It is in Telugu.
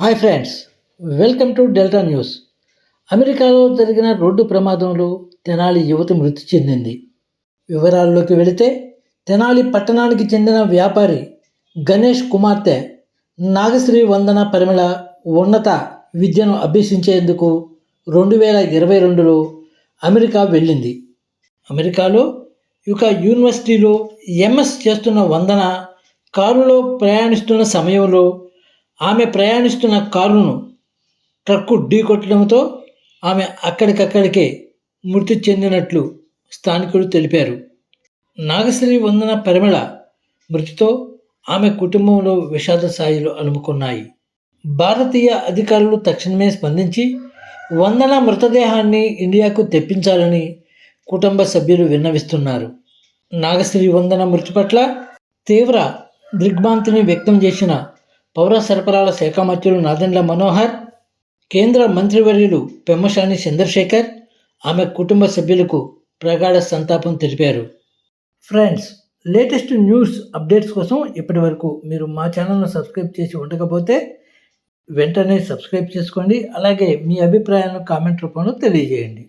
Hi friends welcome to Delta news. అమెరికాలో జరిగిన రోడ్డు ప్రమాదంలో తెనాలి యువత మృతి చెందింది. వివరాల్లోకి వెళితే తెనాలి పట్టణానికి చెందిన వ్యాపారి గణేష్ కుమార్తె నాగశ్రీ వందన పరిమళ ఉన్నత విద్యను అభ్యసించేందుకు రెండు వేల ఇరవై రెండులో అమెరికా వెళ్ళింది. అమెరికాలో ఇక యూనివర్సిటీలో ఎంఎస్ చేస్తున్న వందన కారులో ప్రయాణిస్తున్న సమయంలో ఆమె ప్రయాణిస్తున్న కారును ట్రక్కు ఢీకొట్టడంతో ఆమె అక్కడికక్కడికే మృతి చెందినట్లు స్థానికులు తెలిపారు. నాగశ్రీ వందన పరిమళ మృతితో ఆమె కుటుంబంలో విషాద స్థాయిలు అలుముకున్నాయి. భారతీయ అధికారులు తక్షణమే స్పందించి వందన మృతదేహాన్ని ఇండియాకు తెప్పించాలని కుటుంబ సభ్యులు విన్నవిస్తున్నారు. నాగశ్రీ వందన మృతి పట్ల తీవ్ర దిగ్భాంతిని వ్యక్తం చేసిన పౌర సరఫరాల శాఖ మంత్రులు నాదెండ్ల మనోహర్ కేంద్ర మంత్రివర్యులు పెమ్మశాని చంద్రశేఖర్ ఆమె కుటుంబ సభ్యులకు ప్రగాఢ సంతాపం తెలిపారు. ఫ్రెండ్స్ లేటెస్ట్ న్యూస్ అప్డేట్స్ కోసం ఇప్పటి వరకు మీరు మా ఛానల్ను సబ్స్క్రైబ్ చేసి ఉండకపోతే వెంటనే సబ్స్క్రైబ్ చేసుకోండి. అలాగే మీ అభిప్రాయాలను కామెంట్ రూపంలో తెలియజేయండి.